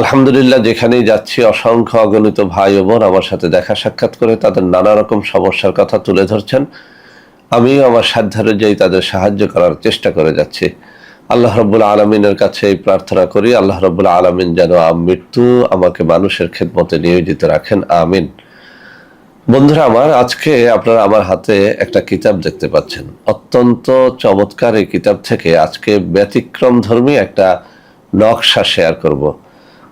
আলহামদুলিল্লাহ, যেখানেই যাচ্ছি, অসংখ্য অগণিত ভাই ও বোন আমার সাথে দেখা সাক্ষাৎ করে তাদের নানা রকম সমস্যার কথা তুলে ধরছেন। আমিও আমার সাধ্যানুযায়ী তাদের সাহায্য করার চেষ্টা করে যাচ্ছি। আল্লাহ রব্বুল আলমিনের কাছে এই প্রার্থনা করি, আল্লাহ রব্বুল আলমিন যেন মৃত্যু আমাকে মানুষের খেদমতে নিয়োজিত রাখেন, আমিন। বন্ধুরা, আমার আজকে আপনারা আমার হাতে একটা কিতাব দেখতে পাচ্ছেন। অত্যন্ত চমৎকার এই কিতাব থেকে আজকে ব্যতিক্রম ধর্মী একটা নকশা শেয়ার করব।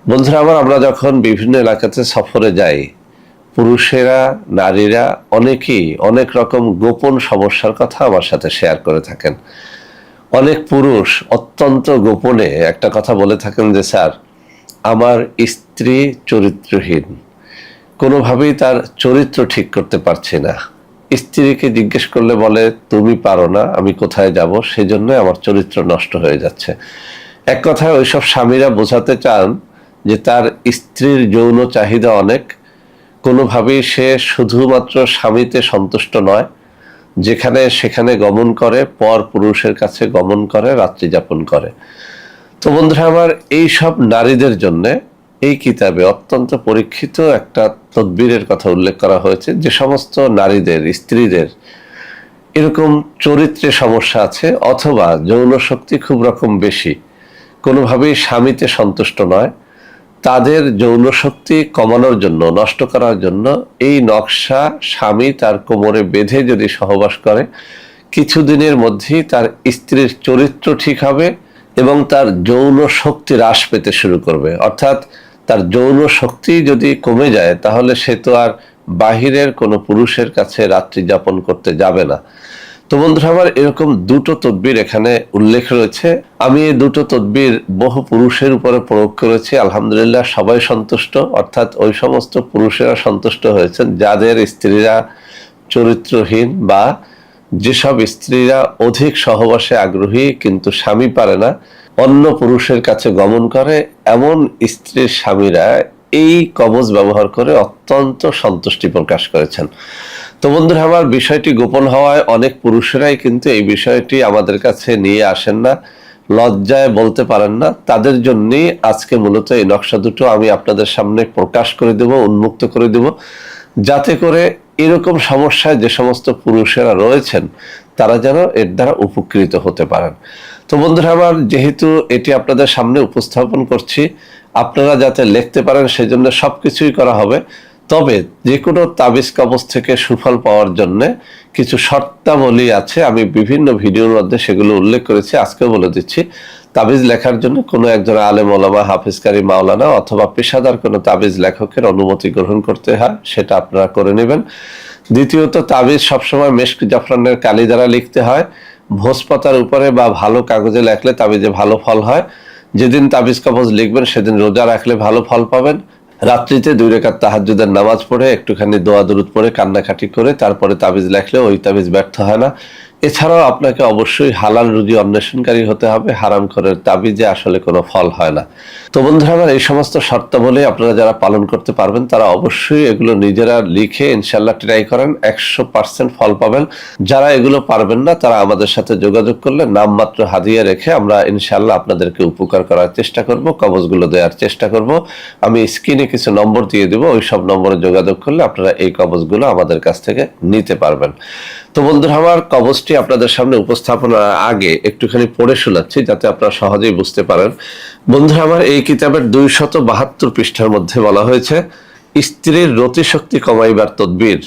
বন্ধুরা আমার আমরা যখন বিভিন্ন এলাকাতে সফরে যাই, পুরুষেরা, নারীরা অনেকেই অনেক রকম গোপন সমস্যার কথা আমার সাথে শেয়ার করে থাকেন। অনেক পুরুষ অত্যন্ত গোপনে একটা কথা বলে থাকেন যে, স্যার, আমার স্ত্রী চরিত্রহীন। কোনোভাবেই তার চরিত্র ঠিক করতে পারছি না। স্ত্রীকে জিজ্ঞেস করলে বলে, তুমি পারো না, আমি কোথায় যাব? সেজন্য আমার চরিত্র নষ্ট হয়ে যাচ্ছে। এক কথায় ওইসব স্বামীরা বোঝাতে চান যে তার স্ত্রীর যৌন চাহিদা অনেক। কোনোভাবেই সে শুধুমাত্র স্বামীতে সন্তুষ্ট নয়, যেখানে সেখানে গমন করে, পর পুরুষের কাছে গমন করে, রাত্রি যাপন করে। তো বন্ধুরা, আমার এই সব নারীদের জন্য এই কিতাবে অত্যন্ত পরীক্ষিত একটা তদবিরের কথা উল্লেখ করা হয়েছে, যে সমস্ত নারীদের, স্ত্রীদের এরকম চরিত্রে সমস্যা আছে, অথবা যৌন শক্তি খুব রকম বেশি। কোনোভাবেই স্বামীতে সন্তুষ্ট নয় তাদের যৌন শক্তি কমানোর জন্য, নষ্ট করার জন্য এই নকশা স্বামী তার কোমরে বেঁধে যদি সহবাস করে, কিছুদিনের মধ্যেই তার স্ত্রীর চরিত্র ঠিক হবে এবং তার যৌন শক্তি হ্রাস পেতে শুরু করবে। অর্থাৎ তার যৌন শক্তি যদি কমে যায়, তাহলে সে তো আর বাহিরের কোনো পুরুষের কাছে রাত্রি যাপন করতে যাবে না। তো বন্ধুরা আমার এরকম দুটো তদবির এখানে উল্লেখ রয়েছে। আমি এই দুটো তদবির বহু পুরুষের উপরে প্রয়োগ করেছি, আলহামদুলিল্লাহ সবাই সন্তুষ্ট। অর্থাৎ ওই সমস্ত পুরুষেরা সন্তুষ্ট হয়েছেন, যাদের স্ত্রীরা চরিত্রহীন বা যেসব স্ত্রীরা অধিক সহবাসে আগ্রহী কিন্তু স্বামী পারে না, অন্য পুরুষের কাছে গমন করে, এমন স্ত্রীর স্বামীরা এই কবজ ব্যবহার করে অত্যন্ত সন্তুষ্টি প্রকাশ করেছেন। তো বন্ধুরা, আমার বিষয়টি গোপন হওয়ায় অনেক পুরুষেরাই কিন্তু এই বিষয়টি আমাদের কাছে নিয়ে আসেন না, লজ্জায় বলতে পারেন না। তাদের জন্যই আজকে মূলত এই নকশা দুটো আমি আপনাদের সামনে প্রকাশ করে দেব, উন্মুক্ত করে দেব। যাতে করে এরকম সমস্যায় যে সমস্ত পুরুষেরা রয়েছেন, তারা যেন এর দ্বারা উপকৃত হতে পারেন। তো বন্ধুরা, আমার যেহেতু এটি আপনাদের সামনে উপস্থাপন করছি আপনারা যাতে লিখতে পারেন, সেজন্য সব কিছুই করা হবে। তবে যে কোনো তাবিজ কবজ থেকে সুফল পাওয়ার জন্য কিছু শর্তাবলী আছে। আমি বিভিন্ন ভিডিওর মধ্যে সেগুলো উল্লেখ করেছি আজকে বলে দিচ্ছি। তাবিজ লেখার জন্য কোনো একজন আলেম ওলামা, হাফিজকারী মাওলানা অথবা পেশাদার কোনো তাবিজ লেখকের অনুমতি গ্রহণ করতে হয়, সেটা আপনারা করে নেবেন। দ্বিতীয়ত, তাবিজ সবসময় মেশক জাফরানের কালি দ্বারা লিখতে হয়। ভোজপাতার উপরে বা ভালো কাগজে লেখলে তাবিজে ভালো ফল হয়। যেদিন তাবিজ কবজ লিখবেন, সেদিন রোজা রাখলে ভালো ফল পাবেন। রাত্রিতে দুই রেখার তাহাজুদের নামাজ পড়ে, একটুখানি দোয়া দরুদ পড়ে, কান্নাকাটি করে, তারপরে তাবিজ লেখলে ওই তাবিজ ব্যর্থ হয় না। এছাড়াও আপনাকে অবশ্যই হালাল রুগী অন্বেষণকারী হতে হবে, হারাম করের তাবিজে আসলে কোনো ফল হয় না। তো বন্ধুরা, আমার এই সমস্ত শর্তাবলী আপনারা যারা পালন করতে পারবেন, তারা অবশ্যই এগুলো নিজেরা লিখে ইনশাল্লাহ ট্রাই করেন, একশো পার্সেন্ট ফল পাবেন। যারা এগুলো পারবেন না, তারা আমাদের সাথে যোগাযোগ করলে নামমাত্র হাদিয়ে রেখে আমরা ইনশাল্লাহ আপনাদেরকে উপকার করার চেষ্টা করব, কবজগুলো দেওয়ার চেষ্টা করব। আমি স্ক্রিনে কিছু নম্বর দিয়ে দেবো ওই সব নম্বরে যোগাযোগ করলে আপনারা এই কবজগুলো আমাদের কাছ থেকে নিতে পারবেন। তো বন্ধুরা, আমার কবজটি আপনাদের সামনে উপস্থাপনার আগে একটুখানি পড়ে শোনাচ্ছি, যাতে আপনারা সহজেই বুঝতে পারেন। বন্ধুরা, আমার এই কিতাবের দুইশত বাহাত্তর পৃষ্ঠার মধ্যে বলা হয়েছে, স্ত্রীর রতিশক্তি কমাইবার তদ্বির।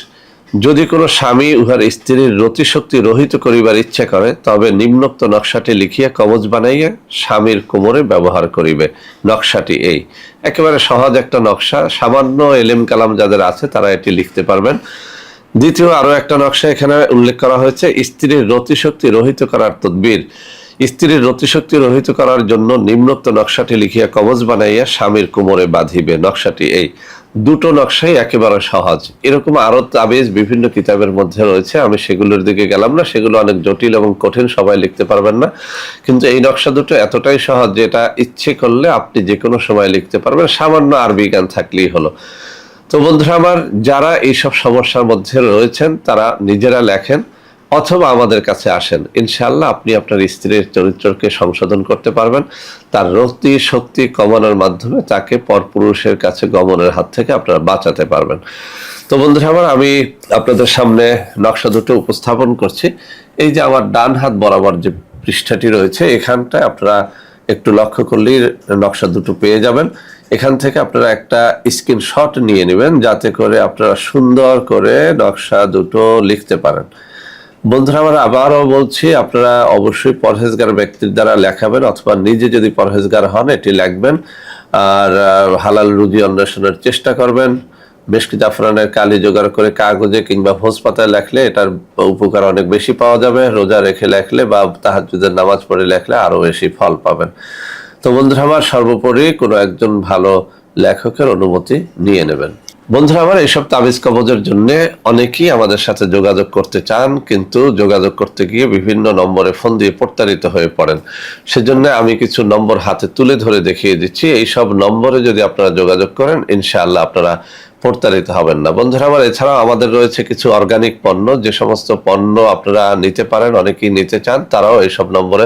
যদি কোনো স্বামী উহার স্ত্রীর রতিশক্তি রহিত করিবার ইচ্ছা করে, তবে নিম্নোক্ত নকশাটি লিখিয়া কবজ বানাইয়া স্বামীর কোমরে ব্যবহার করিবে। নকশাটি এই। একেবারে সহজ একটা নকশা। সামান্য এলেম কালাম যাদের আছে, তারা এটি লিখতে পারবেন। দ্বিতীয় আরও একটা নকশা এখানে উল্লেখ করা হয়েছে, স্ত্রীর রতিশক্তি রহিত করার তদ্বির। স্ত্রীর রতিশক্তি রহিত করার জন্য নিম্নোক্ত নকশাটি লিখিয়া কবজ বানাইয়া স্বামীর কোমরে বাঁধিবে। নকশাটি এই দুটো নকশাই একেবারে সহজ। এরকম আরও তাবিজ বিভিন্ন কিতাবের মধ্যে রয়েছে, আমি সেগুলোর দিকে গেলাম না, সেগুলো অনেক জটিল এবং কঠিন, সবাই লিখতে পারবেন না। কিন্তু এই নকশা দুটো এতটাই সহজ যে এটা ইচ্ছে করলে আপনি যে কোনো সময় লিখতে পারবেন, সামান্য আরবি জ্ঞান থাকলেই হলো। তো বন্ধুরা আমার যারা এইসব সমস্যার মধ্যে রয়েছেন, তারা নিজেরা লেখেন অথবা আমাদের কাছে আসেন। ইনশাল্লাহ আপনি আপনার স্ত্রীর চরিত্রকে সংশোধন করতে পারবেন। তার রক্তি শক্তি কমানোর মাধ্যমে তাকে পরপুরুষের কাছে গমনের হাত থেকে আপনারা বাঁচাতে পারবেন। তো বন্ধুরা আমার আমি আপনাদের সামনে নকশা দুটো উপস্থাপন করছি। এই যে আমার ডান হাত বরাবর যে পৃষ্ঠাটি রয়েছে, এখানটায় আপনারা একটু লক্ষ্য করলেই নকশা দুটো পেয়ে যাবেন। এখান থেকে আপনারা একটা স্ক্রিনশট নিয়ে নেবেন, যাতে করে আপনারা সুন্দর করে নকশা দুটো লিখতে পারেন। বন্ধুরা, আমরা আবারও বলছি, আপনারা অবশ্যই পরহেজগার ব্যক্তির দ্বারা লেখাবেন, অথবা নিজে যদি পরহেজগার হন, এটি লিখবেন। আর হালাল রুজি অন্বেষণের চেষ্টা করবেন। বেশকি জাফরানের কালি জোগাড় করে কাগজে কিংবা ভোজ পাতায় লেখলে এটার উপকার অনেক বেশি পাওয়া যাবে। রোজা রেখে লেখলে বা তাহাজুদের নামাজ পড়ে লেখলে আরও বেশি ফল পাবেন। তো বন্ধুরা আমার সর্বোপরি কোনো একজন ভালো লেখকের অনুমতি নিয়ে নেবেন। বন্ধুরা আমার এইসব তাবিজ কবজের জন্য অনেকেই আমাদের সাথে যোগাযোগ করতে চান, কিন্তু যোগাযোগ করতে গিয়ে বিভিন্ন নম্বরে ফোন দিয়ে প্রতারিত হয়ে পড়েন। সেজন্য আমি কিছু নম্বর হাতে তুলে ধরে দেখিয়ে দিচ্ছি। এই সব নম্বরে যদি আপনারা যোগাযোগ করেন, ইনশাআল্লাহ আপনারা প্রতারিত হবেন না। বন্ধুরা আমার, এছাড়াও আমাদের রয়েছে কিছু অর্গানিক পণ্য। যে সমস্ত পণ্য আপনারা নিতে পারেন, অনেকেই নিতে চান, তারাও এইসব নম্বরে